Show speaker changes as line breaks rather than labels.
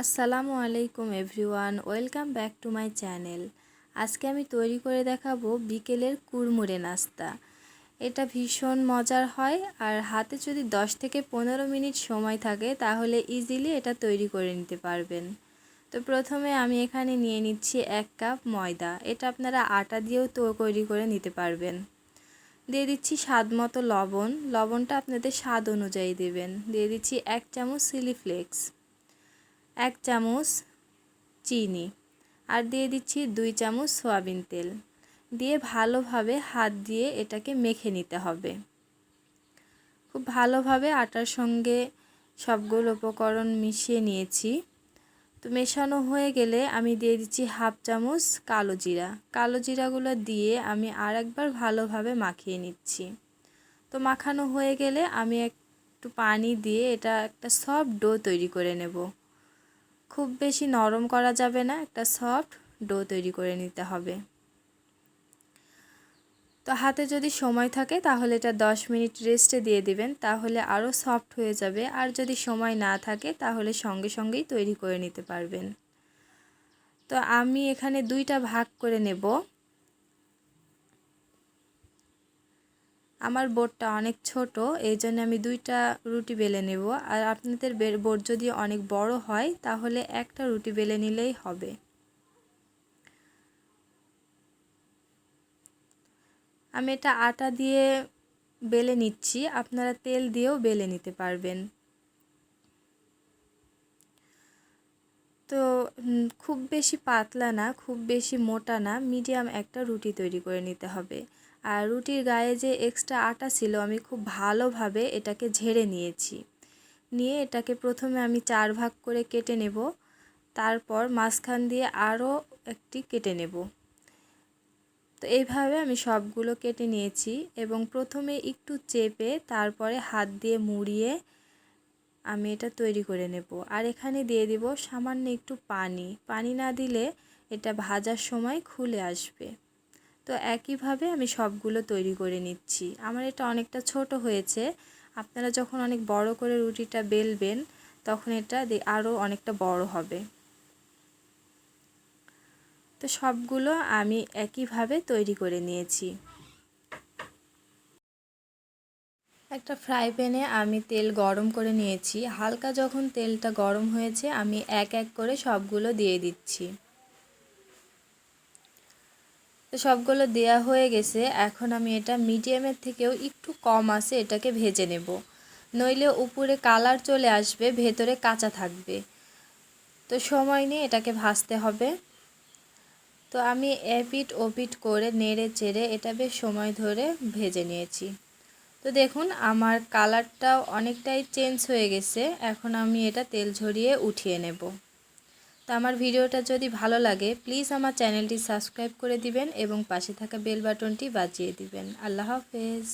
আসসালামু আলাইকুম everyone, welcome back to my channel. আজকে আমি তৈরি করে দেখাবো বিকেলের কুড়মুড়ে নাস্তা। এটা ভীষণ মজার হয় আর হাতে যদি 10 থেকে পনেরো মিনিট সময় থাকে, তাহলে ইজিলি এটা তৈরি করে নিতে পারবেন। তো প্রথমে আমি এখানে নিয়ে নিচ্ছি এক কাপ ময়দা। এটা আপনারা আটা দিয়েও তৈরি করে নিতে পারবেন। দিয়ে দিচ্ছি স্বাদ মতো লবণ। লবণটা আপনাদের স্বাদ অনুযায়ী দেবেন। দিয়ে দিচ্ছি এক চামচ সিলি ফ্লেক্স এক চামচ চিনি আর দিয়ে দিচ্ছি দুই চামচ সয়াবিন তেল। দিয়ে ভালোভাবে হাত দিয়ে এটাকে মেখে নিতে হবে। খুব ভালোভাবে আটার সঙ্গে সবগুলো উপকরণ মিশিয়ে নিয়েছি। তো মেশানো হয়ে গেলে আমি দিয়ে দিচ্ছি হাফ চামচ কালো জিরা। কালো জিরাগুলো দিয়ে আমি আর একবার ভালোভাবে মাখিয়ে নিচ্ছি। তো মাখানো হয়ে গেলে আমি একটু পানি দিয়ে এটা একটা সফট ডো তৈরি করে নেব। খুব বেশি নরম করা যাবে না, একটা সফট ডো তৈরি করে নিতে হবে। তো হাতে যদি সময় থাকে তাহলে এটা 10 মিনিট রেস্টে দিয়ে দিবেন, তাহলে আরও সফট হয়ে যাবে। আর যদি সময় না থাকে তাহলে সঙ্গে সঙ্গেই তৈরি করে নিতে পারবেন। তো আমি এখানে দুইটা ভাগ করে নেব। আমার বোর্ডটা অনেক ছোট এই জন্য আমি দুইটা রুটি বেলে নেব। আর আপনাদের বোর্ড যদি অনেক বড় হয়, তাহলে একটা রুটি বেলে নিলেই হবে। আমি এটা আটা দিয়ে বেলে নিচ্ছি, আপনারা তেল দিয়েও বেলে নিতে পারবেন। তো খুব বেশি পাতলা না, খুব বেশি মোটা না, মিডিয়াম একটা রুটি তৈরি করে নিতে হবে। আর রুটির গায়ে যে এক্সট্রা আটা ছিল, আমি খুব ভালোভাবে এটাকে ঝেড়ে নিয়েছি। নিয়ে এটাকে প্রথমে আমি চার ভাগ করে কেটে নেব। তারপর মাঝখান দিয়ে আরও একটি কেটে নেব। তো এইভাবে আমি সবগুলো কেটে নিয়েছি এবং প্রথমে একটু চেপে তারপরে হাত দিয়ে মুড়িয়ে আমি এটা তৈরি করে নেব। আর এখানে দিয়ে দিব সামান্য একটু পানি। পানি না দিলে এটা ভাজার সময় খুলে আসবে। তো একইভাবে আমি সবগুলো তৈরি করে নিচ্ছি। আমার এটা অনেকটা ছোট হয়েছে। আপনারা যখন অনেক বড় করে রুটিটা বেলবেন, তখন এটা আরও অনেকটা বড় হবে। তো সবগুলো আমি একইভাবে তৈরি করে নিয়েছি। একটা ফ্রাই প্যানে আমি তেল গরম করে নিয়েছি। হালকা যখন তেলটা গরম হয়েছে, আমি এক এক করে সবগুলো দিয়ে দিচ্ছি। তো সবগুলো দেয়া হয়ে গেছে। এখন আমি এটা মিডিয়ামের থেকেও একটু কম আছে, এটাকে ভেজে নেব। নইলে উপরে কালার চলে আসবে, ভেতরে কাঁচা থাকবে। তো সময় নিয়ে এটাকে ভাজতে হবে। তো আমি এপিট ওপিট করে নেড়ে চেড়ে এটা বেশ সময় ধরে ভেজে নিয়েছি। তো দেখুন, আমার কালারটাও অনেকটাই চেঞ্জ হয়ে গেছে। এখন আমি এটা তেল ঝরিয়ে উঠিয়ে নেব। তো আমার ভিডিওটা যদি ভালো লাগে প্লিজ আমার চ্যানেলটি সাবস্ক্রাইব করে দিবেন এবং পাশে থাকা বেল বাটনটি বাজিয়ে দিবেন। আল্লাহ হাফেজ।